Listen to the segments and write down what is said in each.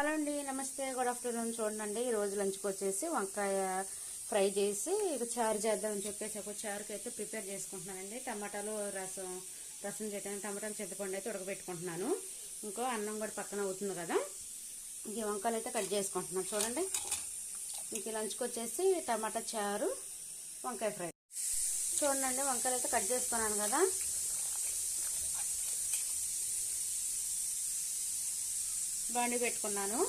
Hello అండి నమస్తే good afternoon చూడండి. ఈ రోజు లంచ్కి వచ్చేసి వంకాయ ఫ్రై చేసి ఇక చారు చేద్దామని చెప్పేసి ఒక చారుకి అయితే ప్రిపేర్ చేసుకుంటున్నానండి. టమాటాలు రసం రసం చేయడానికి టమాటాలు చింతపండు అయితే ఉడకబెట్టుకుంటున్నాను. ఇంకో అన్నం కూడా పక్కన అవుతుంది కదా. ఇంక ఈ వంకాయలు అయితే కట్ చేసుకుంటున్నాను. చూడండి. ఇంక లంచ్కి వచ్చేసి టమాటా చారు వంకాయ ఫ్రై. చూడండి వంకాయలు అయితే కట్ చేసుకున్నాను కదా. బండి పెట్టుకున్నాను.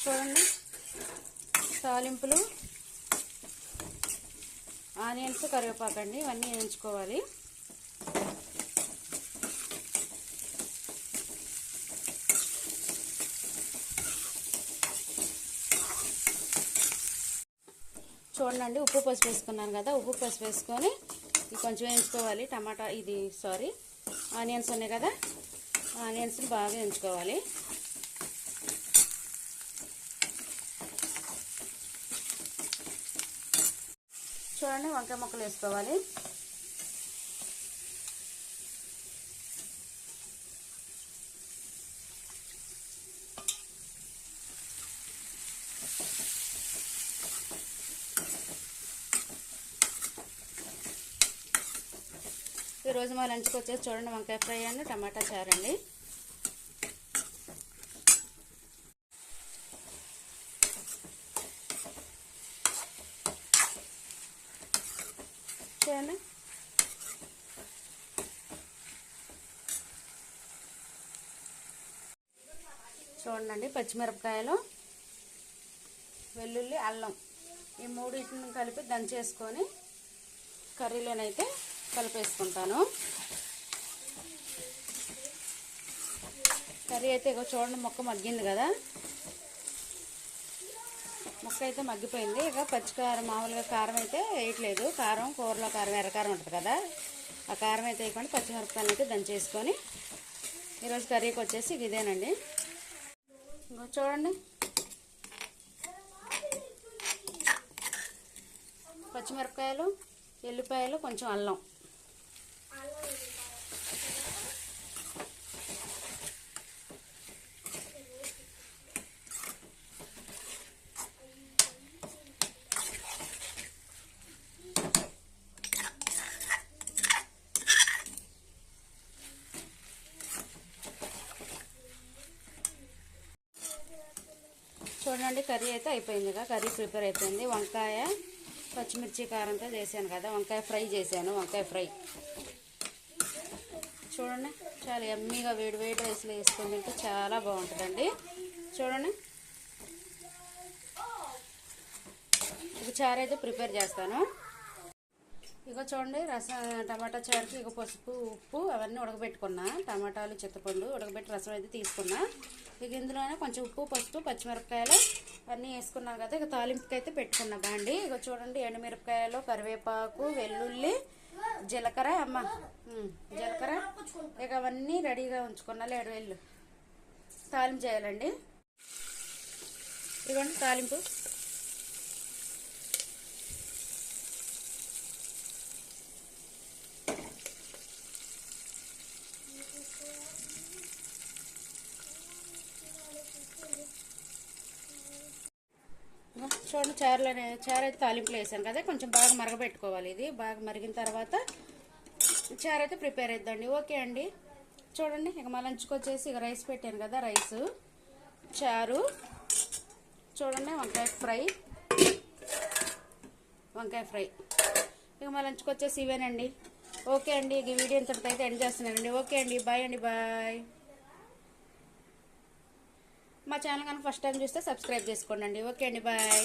చూడండి. తాలింపులు ఆనియన్స్ కరివేపాకండి ఇవన్నీ వేయించుకోవాలి. చూడండి ఉప్పు పసుపు వేసుకున్నాను కదా ఉప్పు పసుపు వేసుకొని కొంచెం వేయించుకోవాలి టమాటా ఇది సారీ. ఆనియన్స్ ఉన్నాయి కదా? ఆనియన్స్ బాగా ఎంచుకోవాలి. చూడండి వంకాయ ముక్కలు వేసుకోవాలి. ఈరోజు మా లంచ్కి వచ్చేసి చూడండి వంకాయ ఫ్రై అండి టమాటా చారు అండి. చూడండి చూడండి పచ్చిమిరపకాయలు వెల్లుల్లి అల్లం ఈ మూడింటిని కలిపి దంచేసుకొని కర్రీలోనైతే కలిపేసుకుంటాను. కర్రీ అయితే ఇక చూడండి మొక్క మగ్గింది కదా. మొక్క అయితే మగ్గిపోయింది. ఇక పచ్చికారం మామూలుగా కారం అయితే వేయట్లేదు. కారం కూరలో కారం ఎర్రకారం ఉంటుంది కదా. ఆ కారం అయితే వేయకుండా పచ్చిమిరపకాయలు అయితే దంచేసుకొని ఈరోజు కర్రీకి వచ్చేసి ఇదేనండి. ఇంకో చూడండి. పచ్చిమిరపకాయలు ఎల్లిపాయలు కొంచెం అల్లం. చూడండి కర్రీ అయితే అయిపోయింది కదా. కర్రీ ప్రిపేర్ అయిపోయింది. వంకాయ పచ్చిమిర్చి కారంతో చేశాను కదా. వంకాయ ఫ్రై చేశాను వంకాయ ఫ్రై. చూడండి చాలా ఎమ్మీగా వేడి వేడి రైస్లో వేసుకొని తింటే చాలా బాగుంటుందండి. చూడండి. ఒక చారు అయితే ప్రిపేర్ చేస్తాను. ఇదిగో చూడండి రసం టమాటా చారుకి ఇక పసుపు ఉప్పు అవన్నీ ఉడకబెట్టుకున్నా. టమాటాలు చింతపండు ఉడకబెట్టి రసం అయితే తీసుకున్నా. ఇక ఇందులోనే కొంచెం ఉప్పు పసుపు పచ్చిమిరపకాయలు అన్నీ వేసుకున్నాను కదా ఇక తాలింపుకి అయితే పెట్టుకున్నా బాండి ఇక చూడండి ఎండుమిరపకాయలు కరివేపాకు వెల్లుల్లి జీలకర్ర అమ్మ జీలకర్ర. ఇక అవన్నీ రెడీగా ఉంచుకున్నా లేడు వెళ్ళు. తాలింపు చేయాలండి. ఇదిగోండి తాలింపు. చూడండి చారులో చారు అయితే తాలింపులు వేసాను కదా కొంచెం బాగా మరగబెట్టుకోవాలి ఇది. బాగా మరిగిన తర్వాత చారు అయితే ప్రిపేర్ అవుతుందండి ఓకే అండి. చూడండి ఇక మా లంచ్కి వచ్చేసి ఇక రైస్ పెట్టాను కదా రైస్ చారు చూడండి వంకాయ ఫ్రై వంకాయ ఫ్రై. ఇక మా లంచ్కి వచ్చేసి ఇవేనండి. ఓకే అండి ఇక వీడియో ఇంతటితో అయితే ఎండ్ చేస్తున్నానండి. ఓకే అండి బాయ్ అండి బాయ్. మా ఛానల్ కనుక ఫస్ట్ టైం చూస్తే సబ్స్క్రైబ్ చేసుకోండి ఓకే అండి బాయ్